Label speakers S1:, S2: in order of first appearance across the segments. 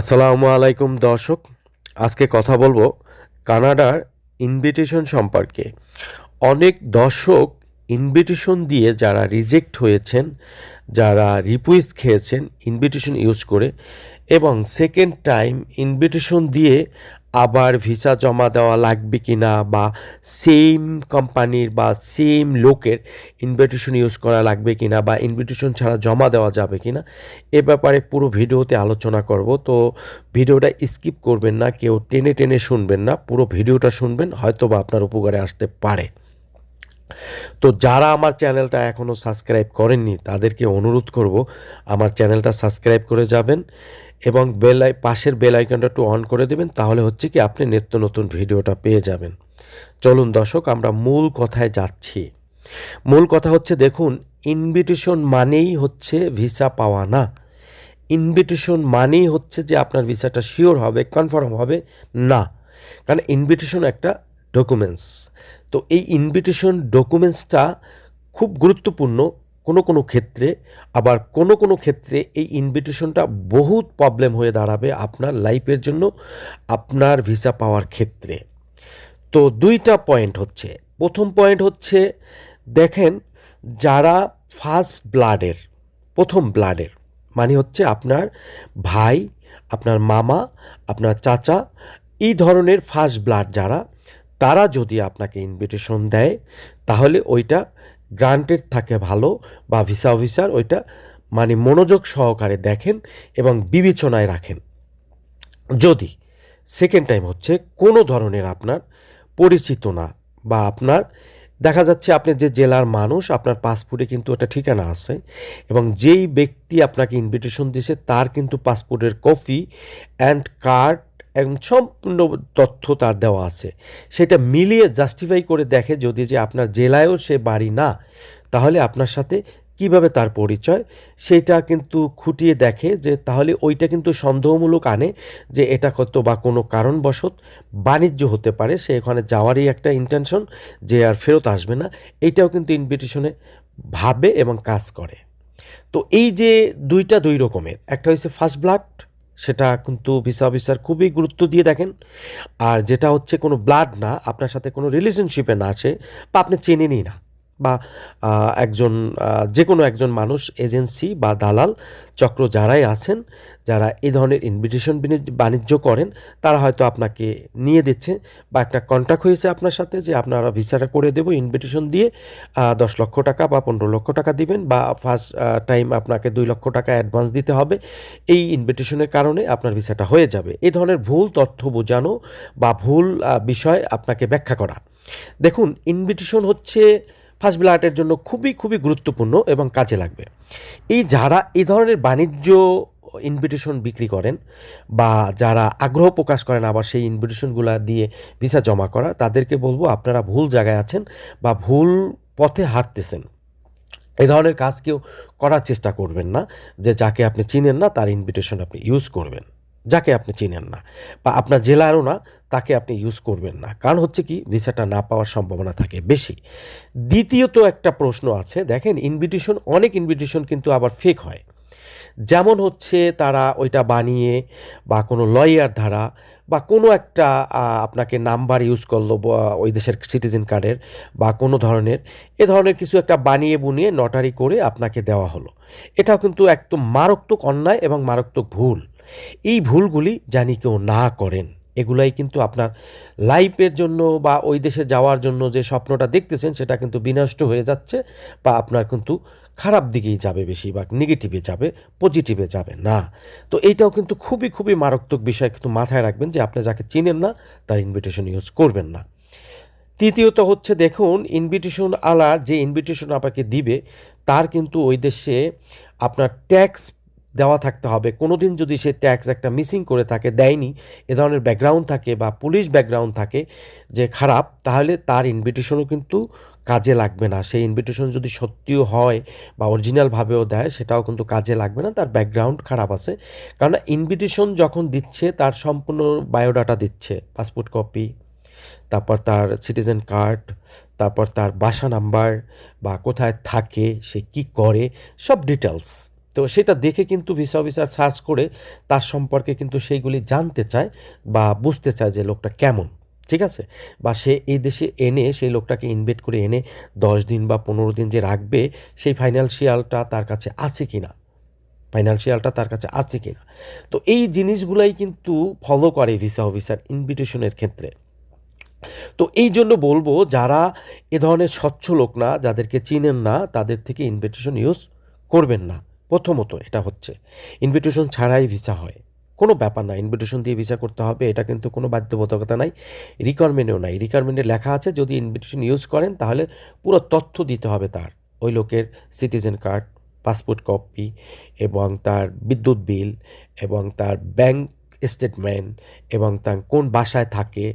S1: আসসালামু আলাইকুম দর্শক, আজকে কথা বলব কানাডার ইনভিটেশন সম্পর্কে। অনেক দর্শক ইনভিটেশন দিয়ে যারা রিজেক্ট হয়েছেন, যারা রিপুইস খেয়েছেন ইনভিটেশন ইউজ করে এবং সেকেন্ড টাইম ইনভিটেশন দিয়ে আবার ভিসা জমা দেওয়া লাগবে কি না বা সেম কোম্পানির বা সেম লোকের ইনভিটেশন ইউজ করা লাগবে কি না বা ইনভিটেশন ছাড়া জমা দেওয়া যাবে কি না এ ব্যাপারে পুরো ভিডিওতে আলোচনা করব। তো ভিডিওটা স্কিপ করবেন না, কেউ টেনে টেনে শুনবেন না, পুরো ভিডিওটা শুনবেন হয়তো বা আপনার উপকারে আসতে পারে। তো যারা আমার চ্যানেলটা এখনও সাবস্ক্রাইব করেননি, তাদেরকে অনুরোধ করব, আমার চ্যানেলটা সাবস্ক্রাইব করে যাবেন। এবং বেল আই পাশের বেল আইকনটা একটু অন করে দেবেন, তাহলে হচ্ছে কি আপনি নিত্য নতুন ভিডিওটা পেয়ে যাবেন। চলুন দর্শক, আমরা মূল কথায় যাচ্ছি। মূল কথা হচ্ছে, দেখুন ইনভিটেশন মানেই হচ্ছে ভিসা পাওয়া না। ইনভিটেশন মানেই হচ্ছে যে আপনার ভিসাটা শিওর হবে কনফার্ম হবে না। কারণ ইনভিটেশন একটা ডকুমেন্টস তো এই ইনভিটেশন ডকুমেন্টসটা খুব গুরুত্বপূর্ণ। কোনো কোনো ক্ষেত্রে, আবার কোনো কোনো ক্ষেত্রে এই ইনভিটেশনটা বহুত প্রবলেম হয়ে দাঁড়াবে আপনার লাইফের জন্য, আপনার ভিসা পাওয়ার ক্ষেত্রে। তো দুইটা পয়েন্ট হচ্ছে। প্রথম পয়েন্ট হচ্ছে, দেখেন, যারা ফার্স্ট ব্লাডের প্রথম ব্লাডের মানে হচ্ছে আপনার ভাই, আপনার মামা, আপনার চাচা, এই ধরনের ফার্স্ট ব্লাড যারা, তারা যদি আপনাকে ইনভিটেশন দেয়, তাহলে ওইটা গ্রান্টেড থাকে ভালো বা ভিসা অফিসার ওইটা মানে মনোযোগ সহকারে দেখেন এবং বিবেচনায় রাখেন। যদি সেকেন্ড টাইম হচ্ছে কোনো ধরনের আপনার পরিচিত না বা আপনার দেখা যাচ্ছে আপনি যে জেলার মানুষ, আপনার পাসপোর্টে কিন্তু একটা ঠিকানা আছে এবং যেই ব্যক্তি আপনাকে ইনভিটেশন দিছে তার কিন্তু পাসপোর্টের কপি অ্যান্ড কার্ড এবং সম্পূর্ণ তথ্য তার দেওয়া আছে। সেটা মিলিয়ে জাস্টিফাই করে দেখে যদি যে আপনার জেলায়ও সে বাড়ি না, তাহলে আপনার সাথে কীভাবে তার পরিচয়? সেটা কিন্তু খুঁটিয়ে দেখে যে তাহলে ওইটা কিন্তু সন্দেহমূলক আনে যে এটা কত বা কোনো কারণবশত বাণিজ্য হতে পারে, সে ওখানে যাওয়ারই একটা ইন্টেনশন যে আর ফেরত আসবে না। এইটাও কিন্তু ইনভিটেশনে ভাবে এবং কাজ করে। তো এই যে দুইটা দুই রকমের, একটা হচ্ছে ফার্স্ট ব্লাড সেটা কিন্তু ভিসা অফিসার খুবই গুরুত্ব দিয়ে দেখেন। আর যেটা হচ্ছে কোনো ব্লাড না, আপনার সাথে কোনো রিলেশনশিপে না আসে, বা আপনি চেনেনই না। বা একজন যে কোনো একজন মানুষ, এজেন্সি বা দালাল, চক্র যারাই আছেন, যারা এই ধরনের ইনভিটেশন বাণিজ্য করেন, তারা হয়তো আপনাকে নিয়ে দিচ্ছে বা একটা কন্ট্যাক্ট হয়েছে আপনার সাথে যে আপনারা ভিসাটা করে দেবো ইনভিটেশন দিয়ে দশ লক্ষ টাকা বা পনেরো লক্ষ টাকা দিবেন বা ফার্স্ট টাইম আপনাকে দুই লক্ষ টাকা অ্যাডভান্স দিতে হবে। এই ইনভিটেশনের কারণে আপনার ভিসাটা হয়ে যাবে। এই ধরনের ভুল তথ্য বোঝানো বা ভুল বিষয় আপনাকে ব্যাখ্যা করা। দেখুন ইনভিটেশন হচ্ছে ফার্স্ট ব্লাডের জন্য খুবই খুবই গুরুত্বপূর্ণ এবং কাজে লাগবে। এই যারা এই ধরনের বাণিজ্য ইনভিটেশন বিক্রি করেন বা যারা আগ্রহ প্রকাশ করেন আবার সেই ইনভিটেশনগুলো দিয়ে ভিসা জমা করা, তাদেরকে বলব আপনারা ভুল জায়গায় আছেন বা ভুল পথে হাঁটতেছেন। এই ধরনের কাজ কেউ করার চেষ্টা করবেন না, যে যাকে আপনি চিনেন না তার ইনভিটেশন আপনি ইউজ করবেন। যাকে আপনি চিনেন না বা আপনার জেলারও না, তাকে আপনি ইউজ করবেন না। কারণ হচ্ছে কি ভিসাটা না পাওয়ার সম্ভাবনা থাকে বেশি। দ্বিতীয়ত একটা প্রশ্ন আছে, দেখেন ইনভিটেশন অনেক ইনভিটেশন কিন্তু আবার ফেক হয়। যেমন হচ্ছে তারা ওইটা বানিয়ে বা কোনো লয়ার দ্বারা বা কোনো একটা আপনাকে নাম্বার ইউজ করল ওই দেশের সিটিজেন কার্ডের বা কোনো ধরনের, এ ধরনের কিছু একটা বানিয়ে বুনিয়ে নটারি করে আপনাকে দেওয়া হলো। এটাও কিন্তু একদম মারাত্মক অন্যায় এবং মারাত্মক ভুল। এই ভুলগুলি জানি কেউ না করেন। এগুলাই কিন্তু আপনার লাইফের জন্য বা ওই দেশে যাওয়ার জন্য যে স্বপ্নটা দেখতেছেন, সেটা কিন্তু বিনষ্ট হয়ে যাচ্ছে বা আপনার কিন্তু খারাপ দিকেই যাবে বেশিরভাগ নেগেটিভে যাবে পজিটিভে যাবে না। তো এইটাও কিন্তু খুবই খুবই মারাত্মক বিষয় কিন্তু মাথায় রাখবেন যে আপনি যাকে চিনেন না, তার ইনভিটেশন ইউজ করবেন না। তৃতীয়ত হচ্ছে দেখুন ইনভিটেশন আলার যে ইনভিটেশন আপনাকে দিবে, তার কিন্তু ওই দেশে আপনার ট্যাক্স দেওয়া থাকতে হবে। কোনো দিন যদি সে ট্যাক্স একটা মিসিং করে থাকে, দেয়নি, এ ধরনের ব্যাকগ্রাউন্ড থাকে বা পুলিশ ব্যাকগ্রাউন্ড থাকে যে খারাপ, তাহলে তার ইনভিটেশনও কিন্তু কাজে লাগবে না। সেই ইনভিটেশন যদি সত্যিও হয় বা অরিজিনালভাবেও দেয়, সেটাও কিন্তু কাজে লাগবে না। তার ব্যাকগ্রাউন্ড খারাপ আছে। কারণ ইনভিটেশন যখন দিচ্ছে, তার সম্পূর্ণ বায়োডাটা দিচ্ছে। পাসপোর্ট কপি তারপর তার সিটিজেন কার্ড তারপর তার বাসা নাম্বার বা কোথায় থাকে, সে কি করে, সব ডিটেলস তো সেটা দেখে কিন্তু ভিসা অফিসার সার্চ করে তার সম্পর্কে কিন্তু সেইগুলি জানতে চায় বা বুঝতে চায় যে লোকটা কেমন, ঠিক আছে? বা সে এই দেশে এনে সেই লোকটাকে ইনভেট করে এনে দশ দিন বা পনেরো দিন যে রাখবে, সেই ফাইন্যান্সিয়ালটা তার কাছে আছে কি না ফাইন্যান্সিয়ালটা তার কাছে আছে কি না তো এই জিনিসগুলাই কিন্তু ফলো করে ভিসা অফিসার ইনভিটেশনের ক্ষেত্রে। তো এই জন্য বলব, যারা এ ধরনের স্বচ্ছ লোক না, যাদেরকে চিনেন না, তাদের থেকে ইনভিটেশন ইউজ করবেন না। প্রথমত এটা হচ্ছে ইনভিটেশন ছাড়াই ভিসা হয়। কোনো ব্যাপার না ইনভিটেশন দিয়ে ভিসা করতে হবে, এটা কিন্তু কোনো বাধ্যবাধকতা নাই রিকোয়ারমেন্টেও নাই। রিকোয়ারমেন্টে লেখা আছে, যদি ইনভিটেশন ইউজ করেন, তাহলে পুরো তথ্য দিতে হবে তার। ওই লোকের সিটিজেন কার্ড পাসপোর্ট কপি এবং তার বিদ্যুৎ বিল এবং তার ব্যাংক স্টেটমেন্ট এবং তার কোন বাসায় থাকে,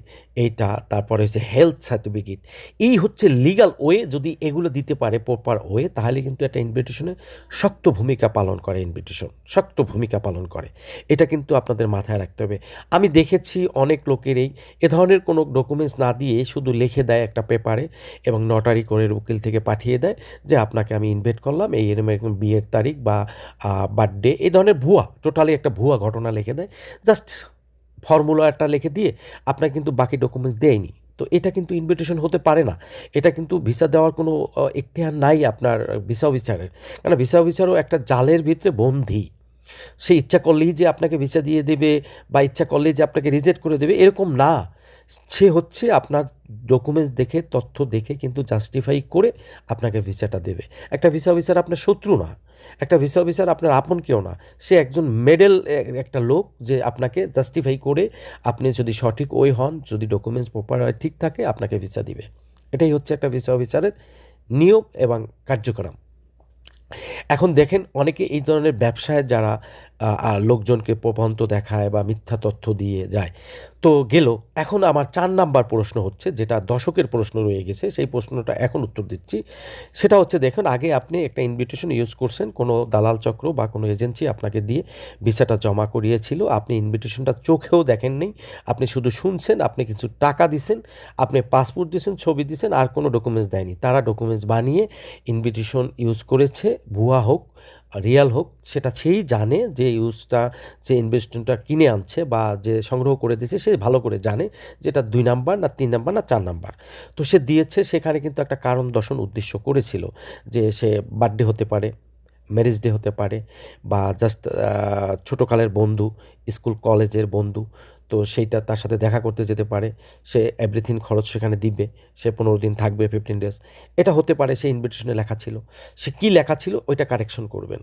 S1: এইটা, তারপরে হচ্ছে হেলথ সার্টিফিকেট এই হচ্ছে লিগাল ওয়ে যদি এগুলো দিতে পারে প্রপার ওয়ে তাহলে কিন্তু একটা ইনভিটেশনে শক্ত ভূমিকা পালন করে ইনভিটেশন শক্ত ভূমিকা পালন করে। এটা কিন্তু আপনাদের মাথায় রাখতে হবে। আমি দেখেছি অনেক লোকেরই এ ধরনের কোনো ডকুমেন্টস না দিয়ে শুধু লিখে দেয় একটা পেপারে এবং নটারি করে উকিল থেকে পাঠিয়ে দেয় যে, আপনাকে আমি ইনভাইট করলাম, এই এরকম বিয়ের তারিখ বা বার্থডে এই ধরনের ভুয়া টোটালি একটা ভুয়া ঘটনা লিখে দেয়। জাস্ট ফর্মুলা একটা লিখে দিয়ে আপনাকে কিন্তু বাকি ডকুমেন্টস দেয়নি। তো এটা কিন্তু ইনভিটেশন হতে পারে না। এটা কিন্তু ভিসা দেওয়ার কোনো এখতিয়ার নাই আপনার ভিসা অফিসারের কারণ ভিসা অফিসারও একটা জালের ভিতরে বন্ধি সে ইচ্ছা করলেই যে আপনাকে ভিসা দিয়ে দেবে বা ইচ্ছা করলেই যে আপনাকে রিজেক্ট করে দেবে, এরকম না। সে হচ্ছে আপনার ডকুমেন্টস দেখে, তথ্য দেখে, কিন্তু জাস্টিফাই করে আপনাকে ভিসাটা দেবে। একটা ভিসা অফিসার আপনার শত্রু না। একটা ভিসা অফিসার আপনার আপন কেউ না। সে একজন মেডেল একটা লোক যে আপনাকে জাস্টিফাই করে আপনি যদি সঠিক ওই হন, যদি ডকুমেন্টস প্রপার হয়, ঠিক থাকে, আপনাকে ভিসা দিবে। এটাই হচ্ছে একটা ভিসা অফিসারের নিয়ম এবং কার্যক্রম। এখন দেখেন, অনেকে এই ধরনের ব্যবসায় যারা লোকজনকে প্রবন্ধ দেখায় বা মিথ্যা তথ্য দিয়ে যায়। তো গেল, এখন আমার চার নাম্বার প্রশ্ন হচ্ছে, যেটা দশকের প্রশ্ন রয়ে গেছে, সেই প্রশ্নটা এখন উত্তর দিচ্ছি। সেটা হচ্ছে, দেখুন, আগে আপনি একটা ইনভিটেশন ইউজ করছেন, কোনো দালাল চক্র বা কোনো এজেন্সি আপনাকে দিয়ে ভিসাটা জমা করিয়েছিল, আপনি ইনভিটেশনটা চোখেও দেখেননি, আপনি শুধু শুনছেন, আপনি কিছু টাকা দিছেন, আপনি পাসপোর্ট দিয়েছেন ছবি দিয়েছেন আর কোনো ডকুমেন্টস দেয়নি। তারা ডকুমেন্টস বানিয়ে ইনভিটেশন ইউজ করেছে, ভুয়া হোক রিয়াল হোক, সেটা সেই জানে যে ইউজটা, যে ইনভেস্টমেন্টটা কিনে আনছে বা যে সংগ্রহ করে দিয়েছে, সে ভালো করে জানে যে এটা দুই নাম্বার না তিন নাম্বার না চার নাম্বার। তো সে দিয়েছে, সেখানে কিন্তু একটা কারণ দর্শন উদ্দেশ্য করেছিল যে সে বার্থডে হতে পারে ম্যারেজ ডে হতে পারে বা জাস্ট ছোটোকালের বন্ধু স্কুল কলেজের বন্ধু তো সেইটা তার সাথে দেখা করতে যেতে পারে। সে এভরিথিং খরচ সেখানে দিবে, সে পনেরো দিন থাকবে ফিফটিন ডেজ এটা হতে পারে সে ইনভিটেশনে লেখা ছিল। সে কী লেখা ছিল? ওইটা কারেকশন করবেন।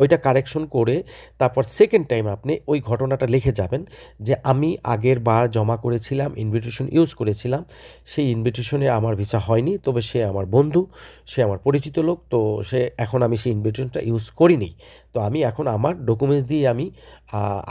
S1: ওইটা কারেকশন করে তারপর সেকেন্ড টাইম আপনি ওই ঘটনাটা লিখে যাবেন যে, আমি আগের বার জমা করেছিলাম ইনভিটেশন ইউজ করেছিলাম। সেই ইনভিটেশনে আমার ভিসা হয়নি, তবে সে আমার বন্ধু, সে আমার পরিচিত লোক, তো সে এখন আমি সেই ইনভিটেশনটা ইউজ করিনি। তো আমি এখন আমার ডকুমেন্টস দিয়ে আমি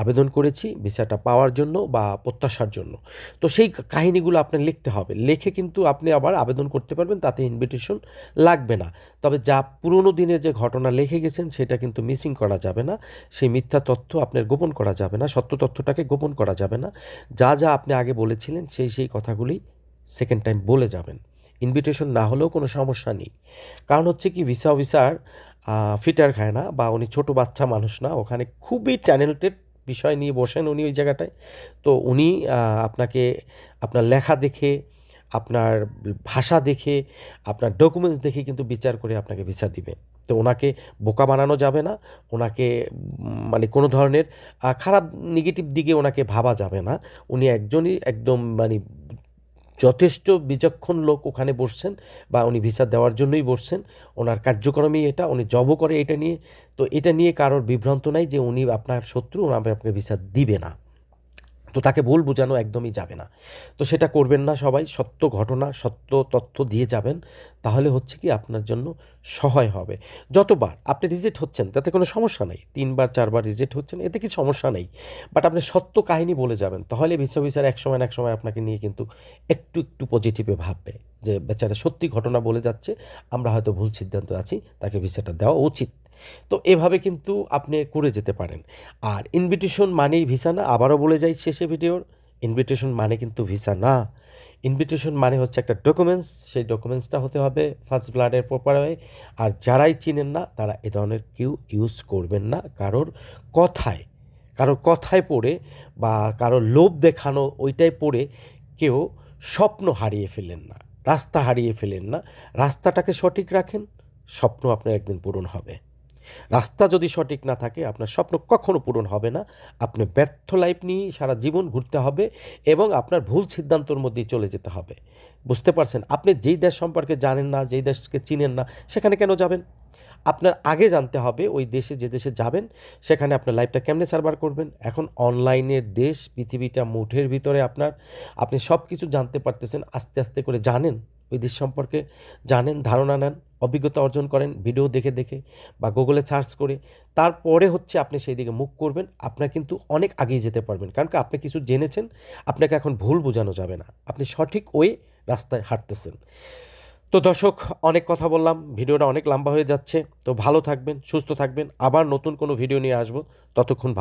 S1: আবেদন করেছি ভিসাটা পাওয়ার জন্য বা প্রত্যাশার জন্য। তো সেই কাহিনিগুলো আপনার লিখতে হবে। লিখে কিন্তু আপনি আবার আবেদন করতে পারবেন, তাতে ইনভিটেশন লাগবে না। তবে যা পুরনো দিনের যে ঘটনা লিখে গেছেন, সেটা কিন্তু মিসিং করা যাবে না। সেই মিথ্যা তথ্য আপনার গোপন করা যাবে না, সত্য তথ্যটাকে গোপন করা যাবে না। যা যা আপনি আগে বলেছিলেন, সেই সেই কথাগুলি সেকেন্ড টাইম বলে যাবেন। ইনভিটেশন না হলেও কোনো সমস্যা নেই। কারণ হচ্ছে কি ভিসা অফিসার ফিটার খায় না বা উনি ছোটো বাচ্চা মানুষ না, ওখানে খুবই ট্যালেন্টেড বিষয় নিয়ে বসেন উনি ওই জায়গাটায়। তো উনি আপনাকে আপনার লেখা দেখে, আপনার ভাষা দেখে, আপনার ডকুমেন্টস দেখে কিন্তু বিচার করে আপনাকে ভিসা দিবে। তো ওনাকে বোকা বানানো যাবে না, ওনাকে মানে কোনো ধরনের খারাপ নেগেটিভ দিকে ওনাকে ভাবা যাবে না। উনি একজনই একদম মানে যথেষ্ট বিচক্ষণ লোক ওখানে বসছেন বা উনি ভিসা দেওয়ার জন্যই বসছেন। ওনার কার্যক্রমই এটা, উনি জবও করে এটা নিয়ে। তো এটা নিয়ে কারোর বিভ্রান্ত নাই যে উনি আপনার শত্রু ওনাকে আপনাকে ভিসা দিবে না। তো তাকে ভুল বোঝানো একদমই যাবে না। তো সেটা করবেন না সবাই, সত্য ঘটনা, সত্য তথ্য দিয়ে যাবেন, তাহলে হচ্ছে কি আপনার জন্য সহায় হবে। যতবার আপনি রিজেক্ট হচ্ছেন, তাতে কোনো সমস্যা নেই, তিনবার, চারবার রিজেক্ট হচ্ছেন, এতে কি সমস্যা নেই। বাট আপনি সত্য কাহিনী বলে যাবেন, তাহলে বিশ্ব বিচার এক সময় এক সময় আপনাকে নিয়ে কিন্তু একটু একটু পজিটিভে ভাববে যে, বেচারা সত্যি ঘটনা বলে যাচ্ছে, আমরা হয়তো ভুল সিদ্ধান্ত আছি, তাকে ভিসাটা দেওয়া উচিত। তো এভাবে কিন্তু আপনি করে যেতে পারেন। আর ইনভিটেশন মানেই ভিসা না, আবারও বলে যাই শেষে ভিডিওর ইনভিটেশন মানে কিন্তু ভিসা না। ইনভিটেশন মানে হচ্ছে একটা ডকুমেন্টস সেই ডকুমেন্টসটা হতে হবে ফার্স্ট ব্লাডের প্রপার ওয়ে আর যারাই চিনেন না, তারা এ ধরনের কেউ ইউজ করবেন না কারোর কথায়। কারোর কথায় পড়ে বা কারোর লোভ দেখানো ওইটাই পড়ে কেউ স্বপ্ন হারিয়ে ফেলেন না। রাস্তা হারিয়ে ফেলেন না। রাস্তাটাকে সঠিক রাখেন, স্বপ্ন আপনার একদিন পূরণ হবে। রাস্তা যদি সঠিক না থাকে, আপনার স্বপ্ন কখনো পূরণ হবে না। আপনি ব্যর্থ লাইফ নিয়ে সারা জীবন ঘুরতে হবে এবং আপনার ভুল সিদ্ধান্তর মধ্যেই চলে যেতে হবে। বুঝতে পারছেন? আপনি যেই দেশ সম্পর্কে জানেন না, যেই দেশকে চিনেন না, সেখানে কেন যাবেন? আপনার আগে জানতে হবে ওই দেশে যে দেশে যাবেন, সেখানে আপনার লাইফটা কেমনে সার্ভার করবেন। এখন অনলাইনের দেশ, পৃথিবীটা মুঠের ভিতরে আপনার। আপনি সব কিছু জানতে পারতেছেন, আস্তে আস্তে করে জানেন, ওই দেশ সম্পর্কে জানেন, ধারণা নেন, অভিজ্ঞতা অর্জন করেন ভিডিও দেখে দেখে বা গুগলে সার্চ করে। তারপরে হচ্ছে আপনি সেই দিকে মুখ করবেন, আপনার কিন্তু অনেক আগিয়ে যেতে পারবেন। কারণ কি, আপনি কিছু জেনেছেন, আপনাকে এখন ভুল বোঝানো যাবে না। আপনি সঠিক ওয়ে রাস্তায় হাঁটতেছেন। তো দর্শক, অনেক কথা বললাম, ভিডিওটা অনেক লম্বা হয়ে যাচ্ছে, তো ভালো থাকবেন, সুস্থ থাকবেন, আবার নতুন কোনো ভিডিও নিয়ে আসব, ততক্ষণ